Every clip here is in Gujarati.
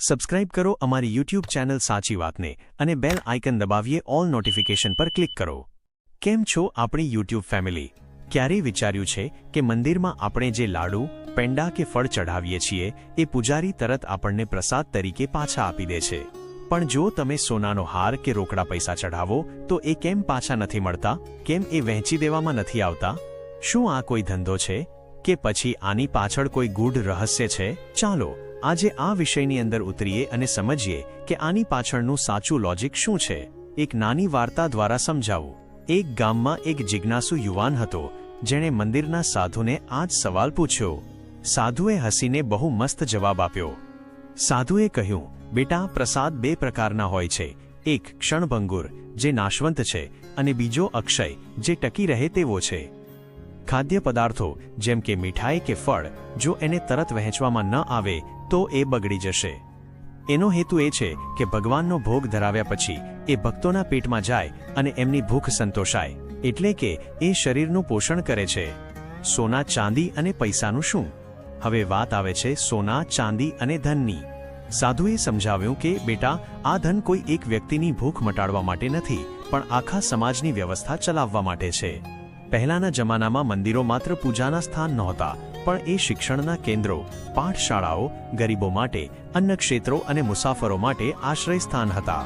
સબસ્ક્રાઇબ કરો અમારી યુટ્યુબ ચેનલ સાચી વાતને અને બેલ આઇકન દબાવીએ ઓલ નોટિફિકેશન પર ક્લિક કરો. કેમ છો આપણી યુટ્યુબ ફેમિલી? ક્યારેય વિચાર્યું છે કે મંદિરમાં આપણે જે લાડુ, પેંડા કે ફળ ચઢાવીએ છીએ, એ પૂજારી તરત આપણને પ્રસાદ તરીકે પાછા આપી દે છે. પણ જો તમે સોનાનો હાર કે રોકડા પૈસા ચઢાવો, તો એ કેમ પાછા નથી મળતા? કેમ એ વહેંચી દેવામાં નથી આવતા? શું આ કોઈ ધંધો છે? કે પછી આની પાછળ કોઈ ગૂઢ રહસ્ય છે? ચાલો આજે આ વિષયની અંદર ઉતરીએ અને સમજીએ કે આની પાછળનું સાચું લોજિક શું છે. એક નાની વાર્તા દ્વારા સમજાવું. એક ગામમાં એક જિજ્ઞાસુ યુવાન હતો, જેણે મંદિરના સાધુને આ જ સવાલ પૂછ્યો. સાધુએ હસીને બહુ મસ્ત જવાબ આપ્યો. સાધુએ કહ્યું, બેટા, પ્રસાદ બે પ્રકારના હોય છે. એક ક્ષણભંગુર, જે નાશવંત છે, અને બીજો અક્ષય, જે ટકી રહે તેવો છે. ખાદ્ય પદાર્થો જેમ કે મીઠાઈ કે ફળ, જો એને તરત વહેંચવામાં ન આવે તો એ બગડી જશે. એનો હેતુ એ છે કે ભગવાનનો ભોગ ધરાવ્યા પછી એ ભક્તોના પેટમાં જાય અને એમની ભૂખ સંતોષાય, એટલે કે એ શરીરનું પોષણ કરે છે. સોના, ચાંદી અને પૈસાનું શું? હવે વાત આવે છે સોના, ચાંદી અને ધનની. સાધુએ સમજાવ્યું કે, બેટા, આ ધન કોઈ એક વ્યક્તિની ભૂખ મટાડવા માટે નથી, પણ આખા સમાજની વ્યવસ્થા ચલાવવા માટે છે. પહેલાના જમાનામાં મંદિરો માત્ર પૂજાના સ્થાન નહોતા પણ એ શિક્ષણના કેન્દ્રો, પાઠશાળાઓ, ગરીબો માટે, અન્ય ક્ષેત્રો અને મુસાફરો માટે આશ્રય સ્થાન હતા.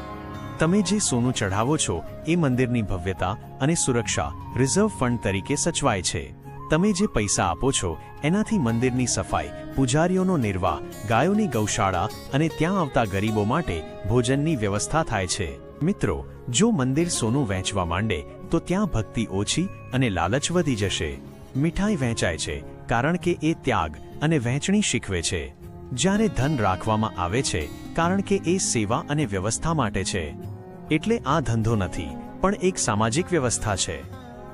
તમે જે સોનું ચઢાવો છો, એ મંદિરની ભવ્યતા અને સુરક્ષા રિઝર્વ ફંડ તરીકે સચવાય છે. તમે જે પૈસા આપો છો, એનાથી મંદિરની સફાઈ, પૂજારીઓનો નિર્વાહ, ગાયોની ગૌશાળા અને ત્યાં આવતા ગરીબો માટે ભોજનની વ્યવસ્થા થાય છે. મિત્રો, જો મંદિર સોનું વહેંચવા માંડે, તો ત્યાં ભક્તિ ઓછી અને લાલચ વધી જશે. મીઠાઈ વહેંચાય છે કારણ કે એ ત્યાગ અને વહેંચણી શીખવે છે. જ્યારે ધન રાખવામાં આવે છે, કારણ કે એ સેવા અને વ્યવસ્થા માટે છે. એટલે આ ધંધો નથી, પણ એક સામાજિક વ્યવસ્થા છે.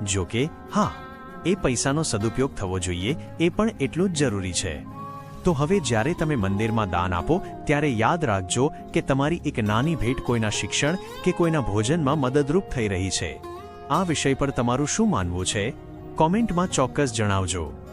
જો કે, હા, એ પૈસાનો સદુપયોગ થવો જોઈએ, એ પણ એટલું જ જરૂરી છે. તો હવે જ્યારે તમે મંદિરમાં દાન આપો, ત્યારે યાદ રાખજો કે તમારી એક નાની ભેટ કોઈના શિક્ષણ કે કોઈના ભોજનમાં મદદરૂપ થઈ રહી છે. આ વિષય પર તમારું શું માનવું છે? કોમેન્ટમાં ચોક્કસ જણાવજો.